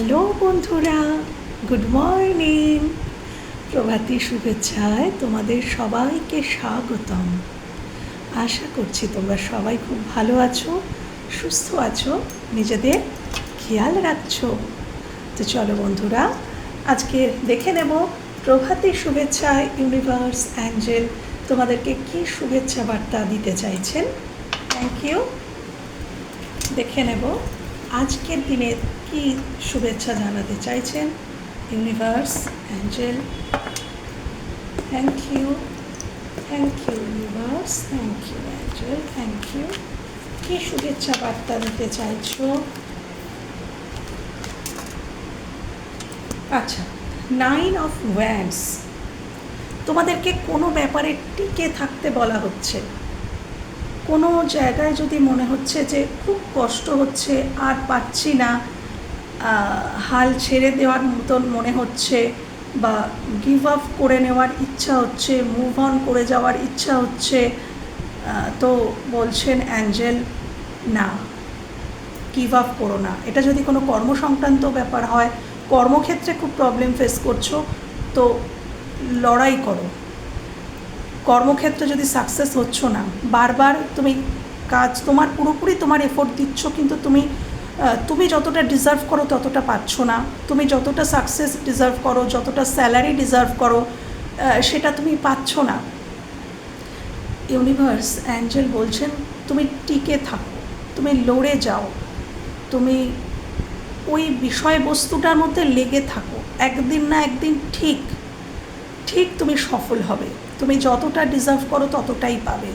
Hello বন্ধুরা, good morning. প্রভাতী শুভেচ্ছায় তোমাদের সবাইকে স্বাগতম। আশা করছি তোমরা সবাই খুব ভালো আছো, সুস্থ আছো, নিজেদের খেয়াল রাখছো। তো চলো বন্ধুরা, আজকে দেখে নেব প্রভাতী শুভেচ্ছায় ইউনিভার্স অ্যাঞ্জেল তোমাদেরকে কি শুভেচ্ছা বার্তা দিতে চাইছেন। থ্যাংক ইউ দেখে নেব আজকের দিনে কি শুভেচ্ছা জানাতে চাইছেন universe, angel. Thank you thank you universe. Thank you angel thank you কি শুভেচ্ছা বার্তা দিতে চাইছো? আচ্ছা নাইন অফ ওয়ান্ডস তোমাদেরকে কোনো ব্যাপারে টিকে থাকতে বলা হচ্ছে। কোনো জায়গায় যদি মনে হচ্ছে যে খুব কষ্ট হচ্ছে, আর পাচ্ছি না হাল ছেড়ে দেওয়ার মতন মনে হচ্ছে বা গিভ আপ করে নেওয়ার ইচ্ছা হচ্ছে মুভ অন করে যাওয়ার ইচ্ছা হচ্ছে তো বলছেন অ্যাঞ্জেল, না গিভ আপ করো না। এটা যদি কোনো কর্মসংক্রান্ত ব্যাপার হয়, কর্মক্ষেত্রে খুব প্রবলেম ফেস করছ, তো লড়াই করো। কর্মক্ষেত্রে যদি সাকসেস হচ্ছ না, বারবার তুমি কাজ তোমার, পুরোপুরি তোমার এফোর্ট দিচ্ছ, কিন্তু তুমি তুমি যতটা ডিজার্ভ করো ততটা পাচ্ছ না। তুমি যতটা সাকসেস ডিজার্ভ করো, যতটা স্যালারি ডিজার্ভ করো সেটা তুমি পাচ্ছ না। ইউনিভার্স অ্যাঞ্জেল বলছেন, তুমি টিকে থাকো, তুমি লড়ে যাও, তুমি ওই বিষয়বস্তুটার মধ্যে লেগে থাকো। একদিন না একদিন ঠিক ঠিক তুমি সফল হবে। তুমি যতটা ডিজার্ভ করো ততটাই পাবে।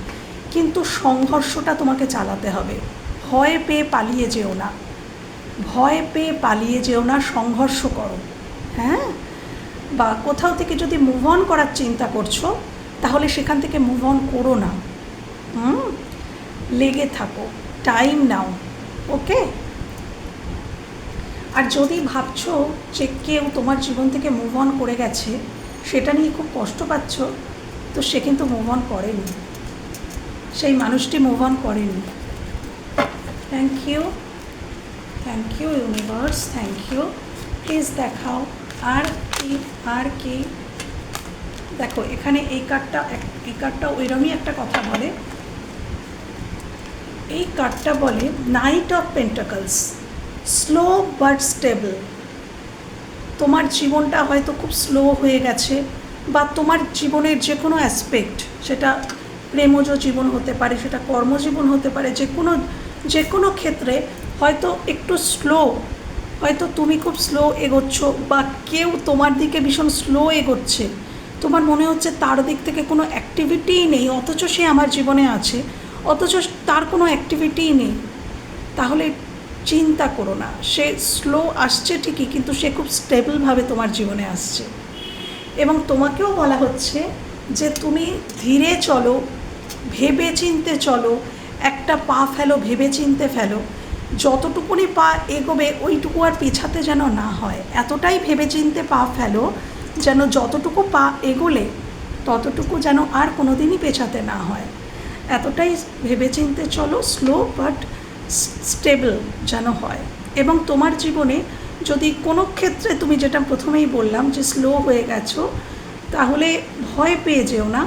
কিন্তু সংঘর্ষটা তোমাকে চালাতে হবে। ভয় পেয়ে পালিয়ে যেও না। ভয় পেয়ে পালিয়ে যেও না, সংঘর্ষ করো। হ্যাঁ? বা কোথাও থেকে যদি মুভ অন করার চিন্তা করছ, তাহলে সেখান থেকে মুভ অন করো না। হুম? লেগে থাকো। টাইম নাও। ওকে? আর যদি ভাবছ যে কেউ তোমার জীবন থেকে মুভ অন করে গেছে, সেটা নিয়ে খুব কষ্ট পাচ্ছ, তো সে কিন্তু মুভ অন করেনি। সেই মানুষটি মুভ অন করেনি। Thank you thank you universe thank you please দেখাও আর কি আর কি। দেখো, এখানে এই কার্ডটা এই কার্ডটা ওইরকমই একটা কথা বলে। এই কার্ডটা বলে knight of pentacles slow but stable তোমার জীবনটা হয়তো খুব স্লো হয়ে গেছে বা তোমার জীবনের যে কোনো অ্যাসপেক্ট সেটা প্রেমজ জীবন হতে পারে, সেটা কর্মজীবন হতে পারে যে কোনো যে কোনো ক্ষেত্রে হয়তো একটু স্লো হয়তো তুমি খুব স্লো এগোচ্ছ বা কেউ তোমার দিকে ভীষণ স্লো এগোচ্ছে। তোমার মনে হচ্ছে তার দিক থেকে কোনো অ্যাক্টিভিটিই নেই, অথচ সে আমার জীবনে আছে, অথচ তার কোনো অ্যাক্টিভিটিই নেই। তাহলে চিন্তা করো না, সে স্লো আসছে ঠিকই, কিন্তু সে খুব স্টেবলভাবে তোমার জীবনে আসছে। এবং তোমাকেও বলা হচ্ছে যে তুমি ধীরে চলো, ভেবে চিনতে চলো, একটা পা ফেলো, ভেবে চিনতে ফেলো। যতটুকুনি পা এগোবে, ওইটুকু আর পেছাতে যেন না হয়। এতটাই ভেবে চিনতে পা ফেলো যেন যতটুকু পা এগোলে, ততটুকু যেন আর কোনো দিনই পেছাতে না হয়। এতটাই ভেবে চিনতে চলো, স্লো বাট স্টেবল যেন হয়। এবং তোমার জীবনে যদি কোনো ক্ষেত্রে তুমি যেটা প্রথমেই বললাম যে স্লো হয়ে গেছো, তাহলে ভয় পেয়ে যেও না।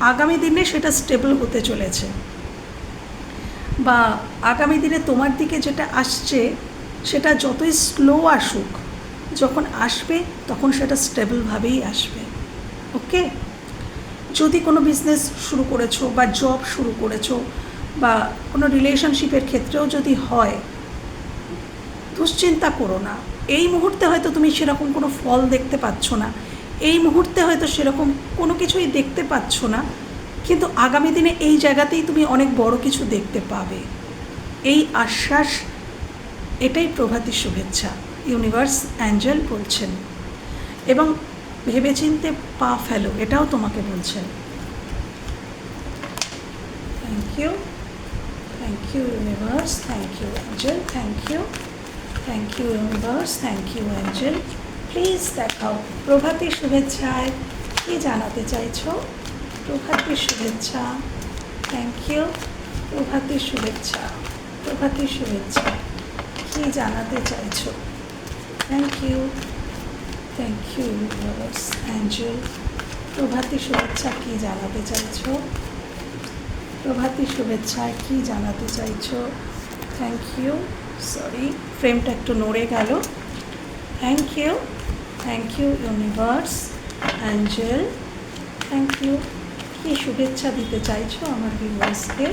আগামী দিনে সেটা স্টেবল হতে চলেছে। বা আগামী দিনে তোমার দিকে যেটা আসছে, সেটা যতই স্লো আসুক, যখন আসবে তখন সেটা স্টেবলভাবেই আসবে। ওকে যদি কোনো বিজনেস শুরু করেছ বা জব শুরু করেছ বা কোনো রিলেশনশিপের ক্ষেত্রেও যদি হয়, দুশ্চিন্তা করো না। এই মুহূর্তে হয়তো তুমি সেরকম কোনো ফল দেখতে পাচ্ছ না। এই মুহূর্তে হয়তো সেরকম কোনো কিছুই দেখতে পাচ্ছ না। কিন্তু আগামী দিনে এই জায়গাতেই তুমি অনেক বড় কিছু দেখতে পাবে। এই আশ্বাস, এটাই প্রভাতী শুভেচ্ছা, ইউনিভার্স অ্যাঞ্জেল বলছেন। এবং ভেবেচিন্তে পা ফেলো, এটাও তোমাকে বলছেন। Thank you thank you universe thank you angel thank you thank you universe thank you angel. Please দেখাও প্রভাতী শুভেচ্ছায়, কি জানাতে চাইছো? প্রভাতী শুভেচ্ছা। থ্যাংক ইউ প্রভাতী শুভেচ্ছা। প্রভাতী শুভেচ্ছা। কী জানাতে চাইছো? Thank you thank you universe angel প্রভাতী শুভেচ্ছা কী জানাতে চাইছো? প্রভাতী শুভেচ্ছা কী জানাতে চাইছো? থ্যাংক ইউ সরি ফ্রেমটা একটু নড়ে গেল। Thank you thank you universe angel thank you কী শুভেচ্ছা দিতে চাইছো আমার ভিউয়ার্সকে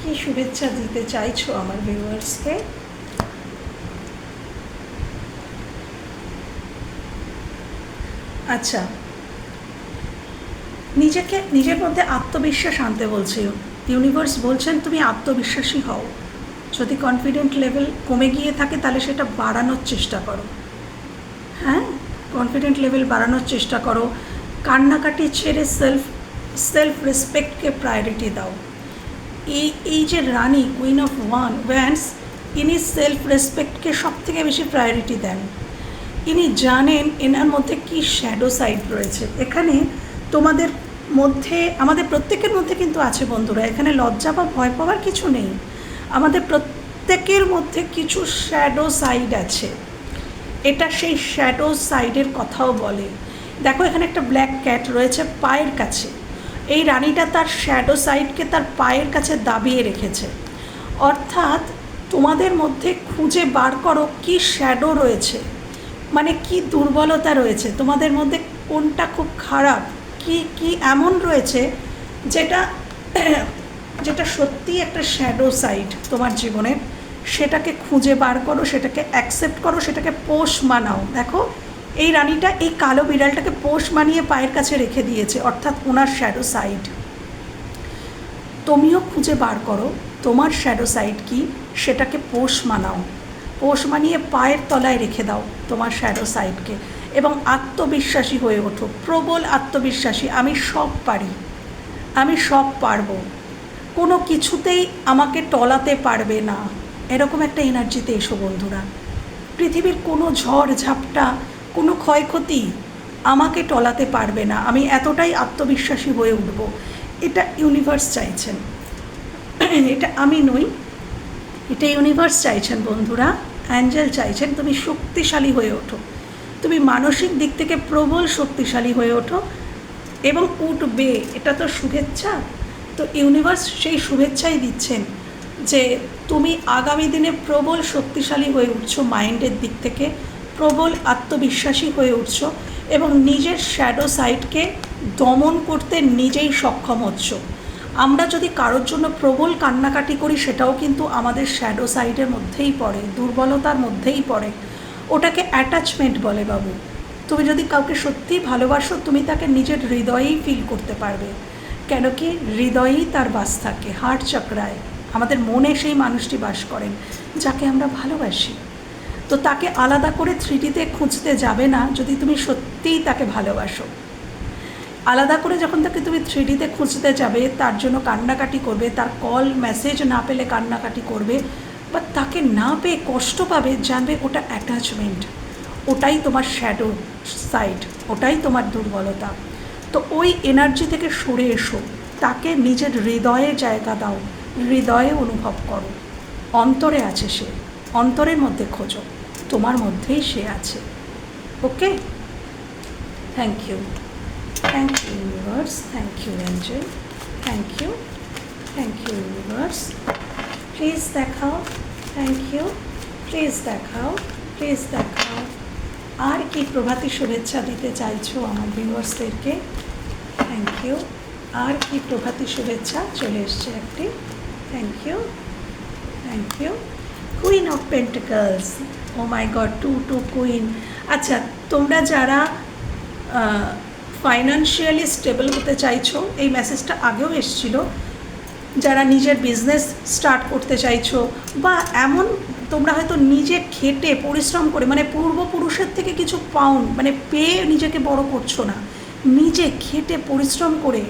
কী শুভেচ্ছা দিতে চাইছো আমার ভিউয়ার্সকে আচ্ছা। নিজেকে, নিজের মধ্যে আত্মবিশ্বাস আনতে বলছে। ইউনিভার্স বলছেন তুমি আত্মবিশ্বাসী হও। যদি কনফিডেন্ট লেভেল কমে গিয়ে থাকে তাহলে সেটা বাড়ানোর চেষ্টা করো। হ্যাঁ? কনফিডেন্ট লেভেল বাড়ানোর চেষ্টা করো। কান্নাকাটি ছেড়ে সেলফ সেলফ রেসপেক্টকে প্রায়োরিটি দাও। এই এই যে রানী কুইন অফ ওয়ান ওয়ান্স ইনি সেলফ রেসপেক্টকে সব থেকে বেশি প্রায়োরিটি দেন। ইনি জানেন এনার মধ্যে কি শ্যাডো সাইড রয়েছে। এখানে তোমাদের মধ্যে, আমাদের প্রত্যেকের মধ্যে কিন্তু আছে বন্ধুরা, এখানে লজ্জা বা ভয় পাওয়ার কিছু নেই। আমাদের প্রত্যেকের মধ্যে কিছু শ্যাডো সাইড আছে। এটা সেই শ্যাডো সাইডের কথাও বলে। দেখো এখানে একটা ব্ল্যাক ক্যাট রয়েছে পায়ের কাছে। এই রানীটা তার শ্যাডো সাইডকে তার পায়ের কাছে দাবিয়ে রেখেছে। অর্থাৎ তোমাদের মধ্যে খুঁজে বার করো কি শ্যাডো রয়েছে মানে কি দুর্বলতা রয়েছে, তোমাদের মধ্যে কোনটা খুব খারাপ, কি কি এমন রয়েছে যেটা যেটা সত্যি একটা শ্যাডো সাইড তোমার জীবনের সেটাকে খুঁজে বার করো, সেটাকে অ্যাকসেপ্ট করো, সেটাকে পোষ মানাও। দেখো এই রানীটা এই কালো বিড়ালটাকে পোষ মানিয়ে পায়ের কাছে রেখে দিয়েছে, অর্থাৎ ওনার শ্যাডো সাইড তুমিও খুঁজে বার করো, তোমার শ্যাডো সাইড কি? সেটাকে পোষ মানাও। পোষ মানিয়ে পায়ের তলায় রেখে দাও তোমার শ্যাডো সাইডকে এবং আত্মবিশ্বাসী হয়ে ওঠো, প্রবল আত্মবিশ্বাসী, আমি সব পারি, আমি সব পারব। কোনো কিছুতেই আমাকে টলাতে পারবে না। এরকম একটা এনার্জিতে এসো বন্ধুরা। পৃথিবীর কোনো ঝড় ঝাপটা কোনো ক্ষয়ক্ষতি আমাকে টলাতে পারবে না। আমি এতটাই আত্মবিশ্বাসী হয়ে উঠব। এটা ইউনিভার্স চাইছেন। এটা আমি নই, এটা ইউনিভার্স চাইছেন বন্ধুরা। অ্যাঞ্জেল চাইছেন, তুমি শক্তিশালী হয়ে ওঠো। তুমি মানসিক দিক থেকে প্রবল শক্তিশালী হয়ে ওঠো এবং উঠবে। এটা তো শুভেচ্ছা। তো ইউনিভার্স সেই শুভেচ্ছাই দিচ্ছেন যে তুমি আগামী দিনে প্রবল শক্তিশালী হয়ে উঠছো মাইন্ডের দিক থেকে। প্রবল আত্মবিশ্বাসী হয়ে উঠছো এবং নিজের শ্যাডো সাইডকে দমন করতে নিজেই সক্ষম হচ্ছ। আমরা যদি কারোর জন্য প্রবল কান্নাকাটি করি, সেটাও কিন্তু আমাদের শ্যাডো সাইডের মধ্যেই পড়ে, দুর্বলতার মধ্যেই পড়ে। ওটাকে অ্যাটাচমেন্ট বলে বাবু। তুমি যদি কাউকে সত্যিই ভালোবাসো, তুমি তাকে নিজের হৃদয়েই ফিল করতে পারবে। কেন কি হৃদয়েই তার বাস থাকে হার্ট চক্রায়। আমাদের মনে সেই মানুষটি বাস করেন, যাকে আমরা ভালোবাসি। তো তাকে আলাদা করে থ্রিডিতে খুঁজতে যাবে না যদি তুমি সত্যিই তাকে ভালোবাসো। আলাদা করে যখন তাকে তুমি থ্রিডিতে খুঁজতে যাবে, তার জন্য কান্নাকাটি করবে, তার কল, মেসেজ না পেলে কান্নাকাটি করবে বা তাকে না পেয়ে কষ্ট পাবে, জানবে ওটা অ্যাটাচমেন্ট ওটাই তোমার শ্যাডো সাইড ওটাই তোমার দুর্বলতা। তো ওই এনার্জি থেকে সরে এসো, তাকে নিজের হৃদয়ে জায়গা দাও, হৃদয়ে অনুভব করো। অন্তরে আছে সে, অন্তরের মধ্যে খোঁজো। তোমার মধ্যেই সে আছে। Okay thank you thank you universe thank you angel thank you thank you universe please দেখাও। থ্যাংক ইউ প্লিজ দেখাও। প্লিজ দেখাও। আর কি প্রভাতী শুভেচ্ছা দিতে চাইছো আমার ভিউয়ার্সদেরকে থ্যাংক ইউ আর কি প্রভাতী শুভেচ্ছা চলে এসছে একটি? Thank you thank you queen of pentacles oh my god two two queen আচ্ছা তোমরা যারা ফাইন্যান্সিয়ালি স্টেবল হতে চাইছো, এই মেসেজটা আগেও এসেছিল। যারা নিজের বিজনেস স্টার্ট করতে চাইছো, বা এমন তোমরা হয়তো নিজে খেটে, পরিশ্রম করে মানে পূর্বপুরুষের থেকে কিছু পাউন মানে পেয়ে নিজেকে বড় করছ না, নিজে খেটে, পরিশ্রম করে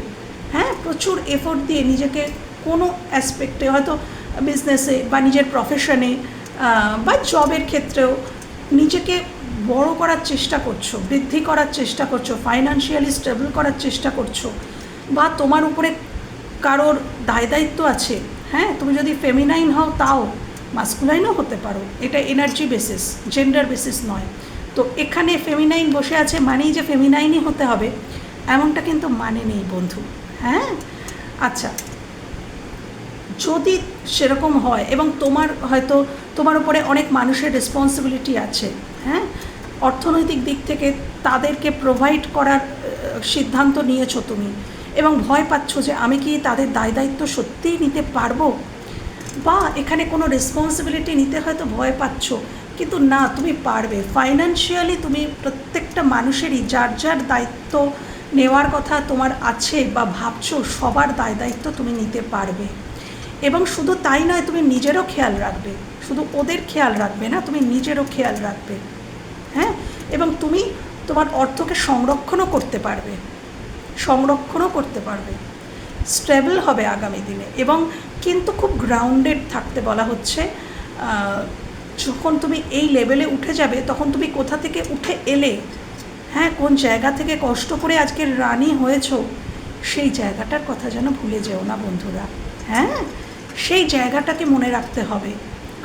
হ্যাঁ প্রচুর এফোর্ট দিয়ে নিজেকে কোনো অ্যাসপেক্টে হয়তো বিজনেসে বা নিজের প্রফেশনে বা জবের ক্ষেত্রেও নিজেকে বড় করার চেষ্টা করছ, বৃদ্ধি করার চেষ্টা করছ ফাইন্যান্সিয়ালি স্টেবল করার চেষ্টা করছ, বা তোমার উপরে কারোর দায় দায়িত্ব আছে হ্যাঁ তুমি যদি ফেমিনাইন হও তাও মাস্কুলাইনও হতে পারো, এটা এনার্জি বেসিস জেন্ডার বেসিস নয়। তো এখানে ফেমিনাইন বসে আছে মানেই যে ফেমিনাইনই হতে হবে, এমনটা কিন্তু মানে নেই বন্ধু হ্যাঁ? আচ্ছা যদি সেরকম হয় এবং তোমার হয়তো, তোমার উপরে অনেক মানুষের রেসপন্সিবিলিটি আছে হ্যাঁ? অর্থনৈতিক দিক থেকে তাদেরকে প্রোভাইড করার সিদ্ধান্ত নিয়েছো তুমি এবং ভয় পাচ্ছ যে আমি কি তাদের দায় দায়িত্ব সত্যিই নিতে পারব? বা এখানে কোনো রেসপন্সিবিলিটি নিতে হয়তো ভয় পাচ্ছ, কিন্তু না, তুমি পারবে। ফাইন্যান্সিয়ালি তুমি প্রত্যেকটা মানুষেরই যার যার দায়িত্ব নেওয়ার কথা তোমার আছে বা ভাবছ, সবার দায় দায়িত্ব তুমি নিতে পারবে। এবং শুধু তাই নয়, তুমি নিজেরও খেয়াল রাখবে। শুধু ওদের খেয়াল রাখবে না, তুমি নিজেরও খেয়াল রাখবে। হ্যাঁ? এবং তুমি তোমার অর্থকে সংরক্ষণও করতে পারবে। সংরক্ষণও করতে পারবে। স্টেবল হবে আগামী দিনে। এবং কিন্তু খুব গ্রাউন্ডেড থাকতে বলা হচ্ছে যখন তুমি এই লেভেলে উঠে যাবে, তখন তুমি কোথা থেকে উঠে এলে? হ্যাঁ? কোন জায়গা থেকে কষ্ট করে আজকে রানি হয়েছো? সেই জায়গাটার কথা যেন ভুলে যেও না বন্ধুরা। হ্যাঁ? সেই জায়গাটাকে মনে রাখতে হবে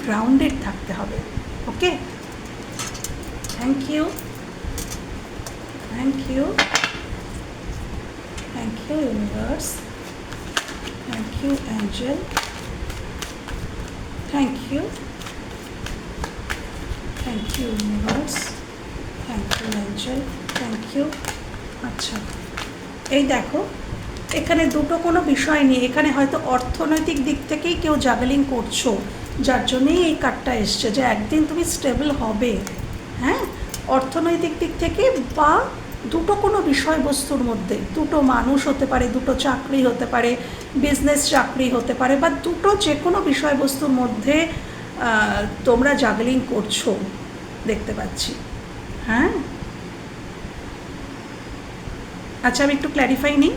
গ্রাউন্ডেড থাকতে হবে okay thank you thank you thank you universe thank you angel thank you thank you universe thank you angel thank you আচ্ছা এই দেখো এখানে দুটো কোনো বিষয় নেই। এখানে হয়তো অর্থনৈতিক দিক থেকেই কেউ জাগলিং করছ, যার জন্যেই এই কার্ডটা এসছে যে একদিন তুমি স্টেবল হবে। হ্যাঁ? অর্থনৈতিক দিক থেকে বা দুটো কোনো বিষয়বস্তুর মধ্যে, দুটো মানুষ হতে পারে, দুটো চাকরি হতে পারে বিজনেস চাকরি হতে পারে, বা দুটো যে কোনো বিষয়বস্তুর মধ্যে তোমরা জাগলিং করছ, দেখতে পাচ্ছি। হ্যাঁ? আচ্ছা আমি একটু ক্ল্যারিফাই নিই।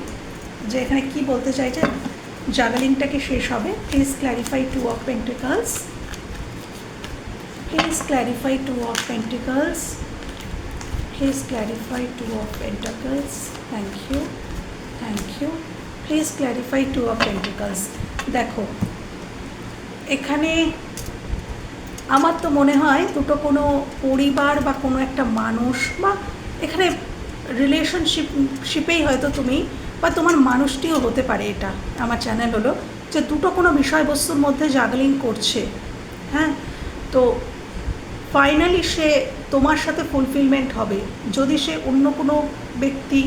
যে এখানে কি বলতে চাইছে জাগলিংটাকে শেষ হবে। Please clarify two of pentacles please clarify two of pentacles please clarify two of pentacles thank you thank you please clarify two of pentacles দেখো, এখানে আমার তো মনে হয় দুটো কোনো পরিবার বা কোনো একটা মানুষ বা এখানে রিলেশনশিপ শিপেই হয়তো তুমি বা তোমার মানুষটিও হতে পারে এটা। আমার চ্যানেল হলো যে দুটো কোনো বিষয়বস্তুর মধ্যে জাগলিং করছে হ্যাঁ? তো ফাইনালি সে তোমার সাথে ফুলফিলমেন্ট হবে। যদি সে অন্য কোনো ব্যক্তি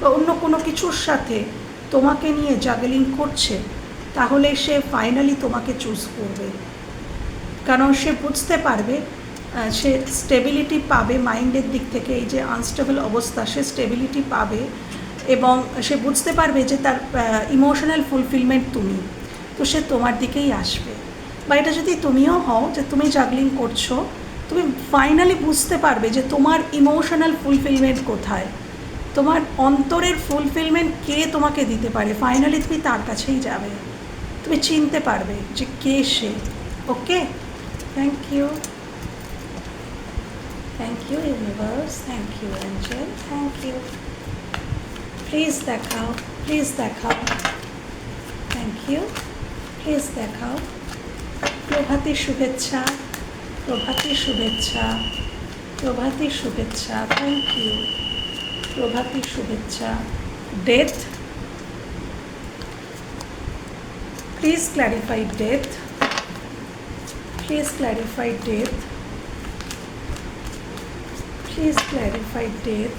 বা অন্য কোনো কিছুর সাথে তোমাকে নিয়ে জাগলিং করছে, তাহলে সে ফাইনালি তোমাকে চুজ করবে। কারণ সে বুঝতে পারবে সে স্টেবিলিটি পাবে মাইন্ডের দিক থেকে এই যে আনস্টেবল অবস্থা, সে স্টেবিলিটি পাবে এবং সে বুঝতে পারবে যে তার ইমোশনাল ফুলফিলমেন্ট তুমি। তো সে তোমার দিকেই আসবে। বা এটা যদি তুমিও হও যে তুমি জাগলিং করছ, তুমি ফাইনালি বুঝতে পারবে যে তোমার ইমোশনাল ফুলফিলমেন্ট কোথায়। তোমার অন্তরের ফুলফিলমেন্ট কে তোমাকে দিতে পারে? ফাইনালি তুমি তার কাছেই যাবে। তুমি চিনতে পারবে যে কে সে। Okay thank you thank you universe thank you angel thank you please দেখাও প্লিজ দেখাও থ্যাংক ইউ প্লিজ দেখাও প্রভাতী শুভেচ্ছা প্রভাতী শুভেচ্ছা প্রভাতী শুভেচ্ছা থ্যাংক ইউ প্রভাতী শুভেচ্ছা death please clarify death please clarify death please clarify death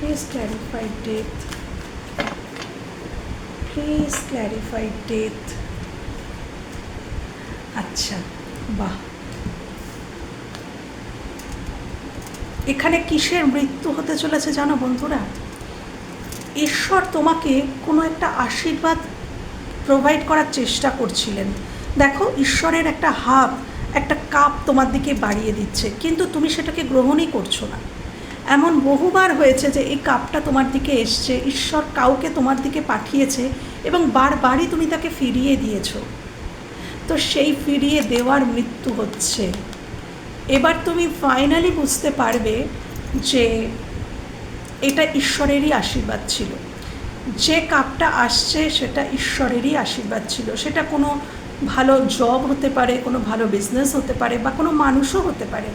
please clarify death please clarify death আচ্ছা বাহ। এখানে কিসের মৃত্যু হতে চলেছে জানো বন্ধুরা? ঈশ্বর তোমাকে কোনো একটা আশীর্বাদ প্রোভাইড করার চেষ্টা করছিলেন। দেখো, ঈশ্বরের একটা হাত, একটা কাপ তোমার দিকে বাড়িয়ে দিচ্ছে, কিন্তু তুমি সেটাকে গ্রহণই করছ না। এমন বহুবার হয়েছে যে এই কাপটা তোমার দিকে এসছে, ঈশ্বর কাউকে তোমার দিকে পাঠিয়েছে এবং বারবারই তুমি তাকে ফিরিয়ে দিয়েছ। তো সেই ফিরিয়ে দেওয়ার মৃত্যু হচ্ছে। এবার তুমি ফাইনালি বুঝতে পারবে যে এটা ঈশ্বরেরই আশীর্বাদ ছিল। যে কাপটা আসছে সেটা ঈশ্বরেরই আশীর্বাদ ছিল। সেটা কোনো ভালো জব হতে পারে, কোনো ভালো বিজনেস হতে পারে বা কোনো মানুষও হতে পারে।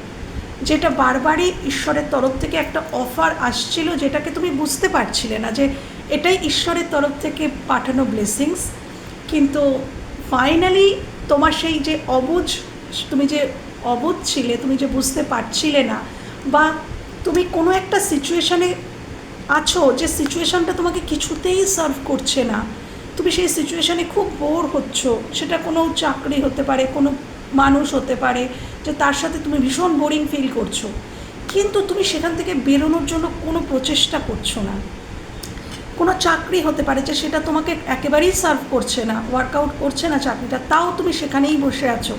যেটা বারবারই ঈশ্বরের তরফ থেকে একটা অফার আসছিল যেটাকে তুমি বুঝতে পারছিলে না যে এটাই ঈশ্বরের তরফ থেকে পাঠানো ব্লেসিংস কিন্তু ফাইনালি তোমার সেই যে অবুঝ তুমি যে অবুঝ ছিলে, তুমি যে বুঝতে পারছিলে না, বা তুমি কোনো একটা সিচুয়েশানে আছো যে সিচুয়েশানটা তোমাকে কিছুতেই সার্ভ করছে না, তুমি সেই সিচুয়েশানে খুব বোর হচ্ছ। সেটা কোনো চাকরি হতে পারে, কোনো মানুষ হতে পারে যে তার সাথে তুমি ভীষণ বোরিং ফিল করছ। কিন্তু তুমি সেখান থেকে বেরোনোর জন্য কোনো প্রচেষ্টা করছ না। কোনো চাকরি হতে পারে যে সেটা তোমাকে একেবারেই সার্ভ করছে না ওয়ার্কআউট করছে না চাকরিটা, তাও তুমি সেখানেই বসে আছো।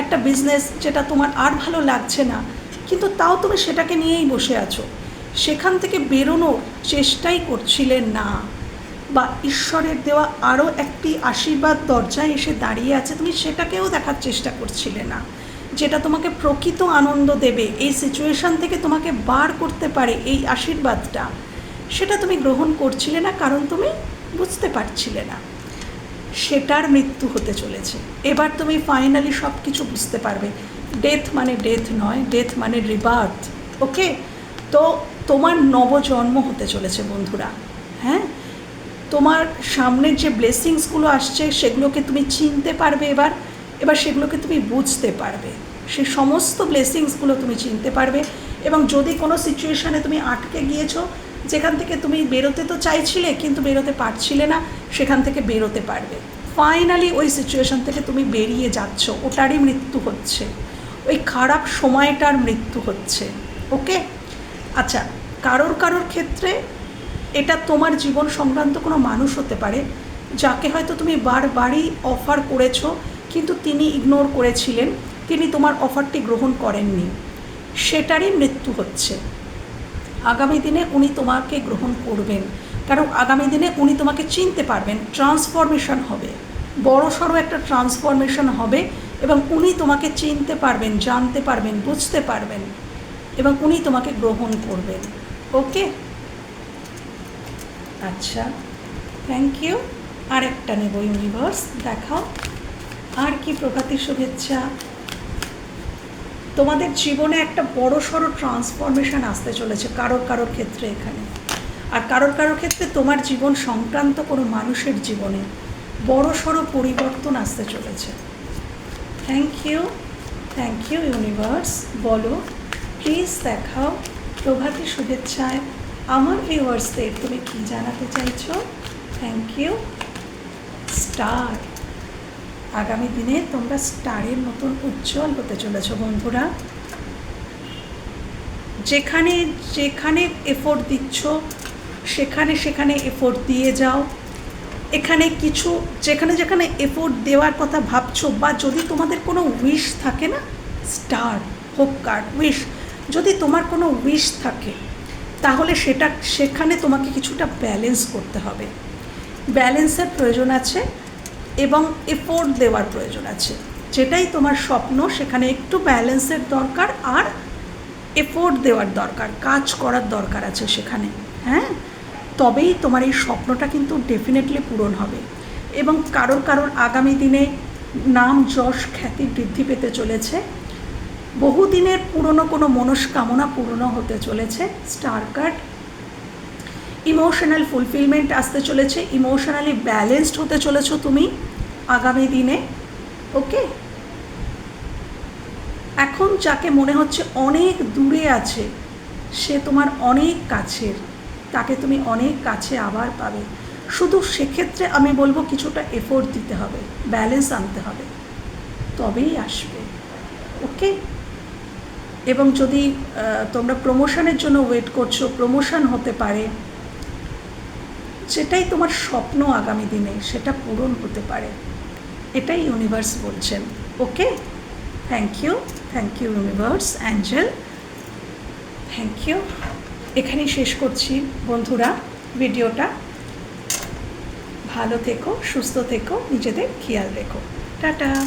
একটা বিজনেস যেটা তোমার আর ভালো লাগছে না, কিন্তু তাও তুমি সেটাকে নিয়েই বসে আছো। সেখান থেকে বেরোনোর চেষ্টাই করছিলে না। বা ঈশ্বরের দেওয়া আরও একটি আশীর্বাদ দরজায় এসে দাঁড়িয়ে আছে, তুমি সেটাকেও দেখার চেষ্টা করছিলে না। যেটা তোমাকে প্রকৃত আনন্দ দেবে, এই সিচুয়েশান থেকে তোমাকে বার করতে পারে এই আশীর্বাদটা। সেটা তুমি গ্রহণ করছিলে না, কারণ তুমি বুঝতে পারছিলে না। সেটার মৃত্যু হতে চলেছে। এবার তুমি ফাইনালি সব কিছু বুঝতে পারবে। ডেথ মানে ডেথ নয় ডেথ মানে রিবার্থ ওকে তো তোমার নবজন্ম হতে চলেছে বন্ধুরা হ্যাঁ? তোমার সামনের যে ব্লেসিংসগুলো আসছে, সেগুলোকে তুমি চিনতে পারবে এবার। এবার সেগুলোকে তুমি বুঝতে পারবে। সেই সমস্ত ব্লেসিংসগুলো তুমি চিনতে পারবে এবং যদি কোনো সিচুয়েশানে তুমি আটকে গিয়েছো, যেখান থেকে তুমি বেরোতে তো চাইছিলে কিন্তু বেরোতে পারছিলে না, সেখান থেকে বেরোতে পারবে। ফাইনালি ওই সিচুয়েশান থেকে তুমি বেরিয়ে যাচ্ছ, ওটারই মৃত্যু হচ্ছে। ওই খারাপ সময়টার মৃত্যু হচ্ছে ওকে আচ্ছা কারোর কারোর ক্ষেত্রে এটা তোমার জীবন সংক্রান্ত কোনো মানুষ হতে পারে, যাকে হয়তো তুমি বারবারই অফার করেছ কিন্তু তিনি ইগনোর করেছিলেন। তিনি তোমার অফারটি গ্রহণ করেননি। সেটারই মৃত্যু হচ্ছে। আগামী দিনে উনি তোমাকে গ্রহণ করবেন। কারণ আগামী দিনে উনি তোমাকে চিনতে পারবেন ট্রান্সফরমেশন হবে। বড় সড়ো একটা ট্রান্সফরমেশন হবে এবং উনি তোমাকে চিনতে পারবেন, জানতে পারবেন, বুঝতে পারবেন এবং উনি তোমাকে গ্রহণ করবেন। ওকে? আচ্ছা থ্যাংক ইউ আরেকটা নেব ইউনিভার্স দেখাও। আর কি প্রভাতী শুভেচ্ছা? তোমাদের জীবনে একটা বড় সড়ো ট্রান্সফরমেশন আসতে চলেছে কারোর কারোর ক্ষেত্রে এখানে। আর কারোর কারোর ক্ষেত্রে তোমার জীবন সংক্রান্ত কোনো মানুষের জীবনে বড় সড়ো পরিবর্তন আসতে চলেছে। Thank you thank you universe বলো প্লিজ দেখাও প্রভাতী শুভেচ্ছায় আমার ভিউয়ার্সদের তুমি কি জানাতে চাইছো? থ্যাংক ইউ স্টার আগামী দিনে তোমরা স্টারের মতন উজ্জ্বল হতে চলেছ, বন্ধুরা। যেখানে যেখানে এফোর্ট দিচ্ছ, সেখানে সেখানে এফোর্ট দিয়ে যাও। এখানে কিছু, যেখানে যেখানে এফোর্ট দেওয়ার কথা ভাবছ বা যদি তোমাদের কোনো উইশ থাকে না স্টার হোপ কার্ড উইশ যদি তোমার কোনো উইশ থাকে, তাহলে সেটা, সেখানে তোমাকে কিছুটা ব্যালেন্স করতে হবে। ব্যালেন্সের প্রয়োজন আছে। এবং এফোর্ট দেওয়ার প্রয়োজন আছে। যেটাই তোমার স্বপ্ন, সেখানে একটু ব্যালেন্সের দরকার আর এফোর্ট দেওয়ার দরকার, কাজ করার দরকার আছে সেখানে হ্যাঁ? তবেই তোমার এই স্বপ্নটা কিন্তু ডেফিনেটলি পূরণ হবে। এবং কারোর কারোর আগামী দিনে নাম যশ খ্যাতি বৃদ্ধি পেতে চলেছে। বহুদিনের পুরনো কোনো মনস্কামনা পূর্ণ হতে চলেছে। স্টার কার্ড ইমোশনাল ফুলফিলমেন্ট আসতে চলেছে, ইমোশনালি ব্যালেন্সড হতে চলেছো তুমি আগামী দিনে, ওকে? এখন যাকে মনে হচ্ছে অনেক দূরে আছে, সে তোমার অনেক কাছের, তাকে তুমি অনেক কাছে আবার পাবে। শুধু সেক্ষেত্রে আমি বলব কিছুটা এফোর্ট দিতে হবে ব্যালেন্স আনতে হবে, তবেই আসবে, ওকে? এবং যদি তোমরা প্রমোশনের জন্য ওয়েট করছ প্রমোশন হতে পারে সেটাই তোমার স্বপ্ন আগামী দিনে, সেটা পূরণ হতে পারে। এটাই ইউনিভার্স বলছেন okay thank you thank you universe angel thank you এখানেই শেষ করছি বন্ধুরা ভিডিওটা। ভালো থেকো, সুস্থ থেকো, নিজেদের খেয়াল রেখো। টাটা!